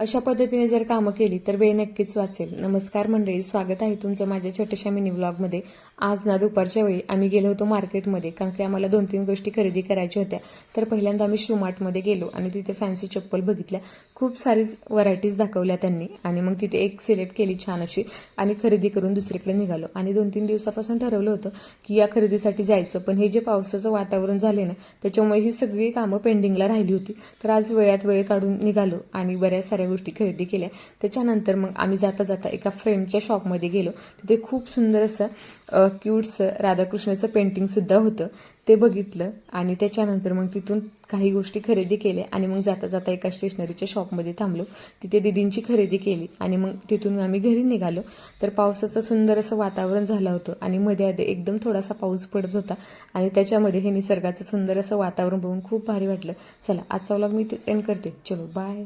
अशा पद्धतीने जर कामं केली तर वेळ नक्कीच वाचेल. नमस्कार मंडळी स्वागत आहे तुमचं माझ्या छोट्याशा मिनी ब्लॉगमध्ये आज ना दुपारच्या वेळी आम्ही गेलो होतो मार्केटमध्ये कारण की आम्हाला दोन तीन गोष्टी खरेदी करायच्या होत्या. तर पहिल्यांदा आम्ही शूमार्टमध्ये गेलो आणि तिथे फॅन्सी चप्पल बघितल्या. खूप सारी व्हरायटीज दाखवल्या त्यांनी आणि मग तिथे एक सिलेक्ट केली छान अशी आणि खरेदी करून दुसरीकडे निघालो. आणि दोन तीन दिवसापासून ठरवलं होतं की या खरेदीसाठी जायचं पण हे जे पावसाचं वातावरण झाले ना त्याच्यामुळे ही सगळी कामं पेंडिंगला राहिली होती. तर आज वेळात वेळ काढून निघालो आणि बऱ्याच साऱ्या गोष्टी खरेदी केल्या. त्याच्यानंतर मग आम्ही जाता जाता एका फ्रेमच्या शॉपमध्ये गेलो. तिथे खूप सुंदर असं क्यूटसं राधाकृष्णाचं पेंटिंगसुद्धा होतं. ते बघितलं आणि त्याच्यानंतर मग तिथून काही गोष्टी खरेदी केल्या आणि मग जाता जाता एका स्टेशनरीच्या शॉपमध्ये थांबलो. तिथे दिदींची खरेदी केली आणि मग तिथून आम्ही घरी निघालो. तर पावसाचं सुंदर असं वातावरण झालं होतं आणि मध्ये आधी एकदम थोडासा पाऊस पडत होता आणि त्याच्यामध्ये हे निसर्गाचं सुंदर असं वातावरण बघून खूप भारी वाटलं. चला आजचा व्लॉग मी तेच एंड करते. चलो बाय